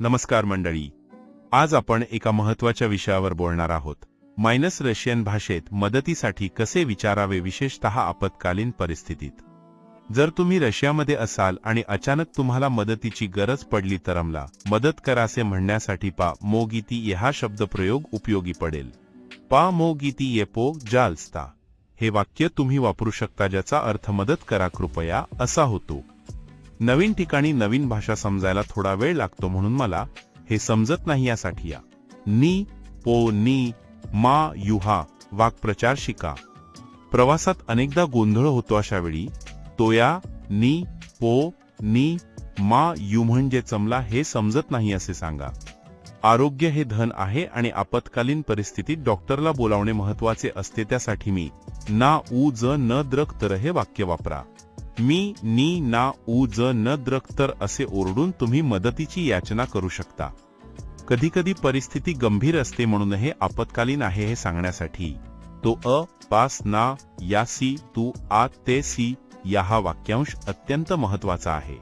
नमस्कार मंडळी. आज आपण एका महत्त्वाच्या विषयावर बोलणार आहोत. मायनस रशियन भाषेत मदतीसाठी कसे विचारावे विशेषतः आपत्कालीन परिस्थितीत. जर तुम्ही रशियामध्ये असाल आणि अचानक तुम्हाला मदतीची गरज पडली तर आम्हाला मदत करासे म्हणण्यासाठी पा मोगीती ये हा शब्दप्रयोग उपयोगी पडेल. पा मोगीती येपो जालस्ता हे वाक्य तुम्ही वापरू शकता ज्याचा अर्थ मदत करा कृपया असा होतो. नवीन ठिकाणी नवीन भाषा समजायला थोडा वेळ लागतो म्हणून मला हे समजत नाही यासाठी या. नी पो नी मा युहा वाक्प्रचार शिका. प्रवासात अनेकदा गोंधळ होतो अशा वेळी तोया नी पो नी मा यू म्हणजे चमला हे समजत नाही असे सांगा. आरोग्य हे धन आहे आणि आपत्कालीन परिस्थितीत डॉक्टरला बोलावणे महत्त्वाचे असते त्यासाठी मी ना उ ज न द्रक तर हे वाक्य वापरा. मी नी ना उ ज न द्रक्तर असे ओरडून तुम्ही मदतीची याचना करू शकता. कधीकधी परिस्थिती गंभीर असते म्हणून हे आपत्कालीन आहे हे सांगण्यासाठी. तो अ पास ना या सी तू आ ते सी या हा वाक्यांश अत्यंत महत्त्वाचा आहे.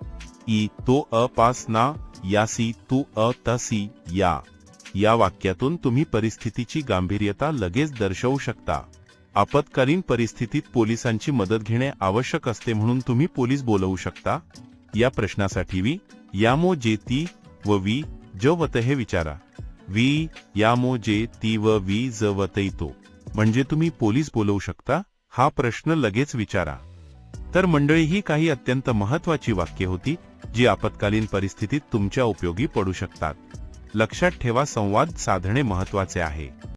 ई तो अ पास ना या सी तू अ तसी या या वाक्यातून तुम्ही परिस्थितीची गांभीर्यता लगेच दर्शवू शकता. आपत्कालीन परिस्थितीत पोलिसांची मदत घेणे आवश्यक असते म्हणून तुम्ही पोलीस बोलवू शकता. या प्रश्नासाठी वी यामो जे ती व वी ज वत हे विचारा. वी यामो जे ती व वी ज वतईतो म्हणजे तुम्ही पोलीस बोलवू शकता? हा प्रश्न लगेच विचारा. तर मंडळी ही काही अत्यंत महत्वाची वाक्य होती जी आपत्कालीन परिस्थितीत तुमच्या उपयोगी पडू शकतात. लक्षात ठेवा संवाद साधणे महत्त्वाचे आहे.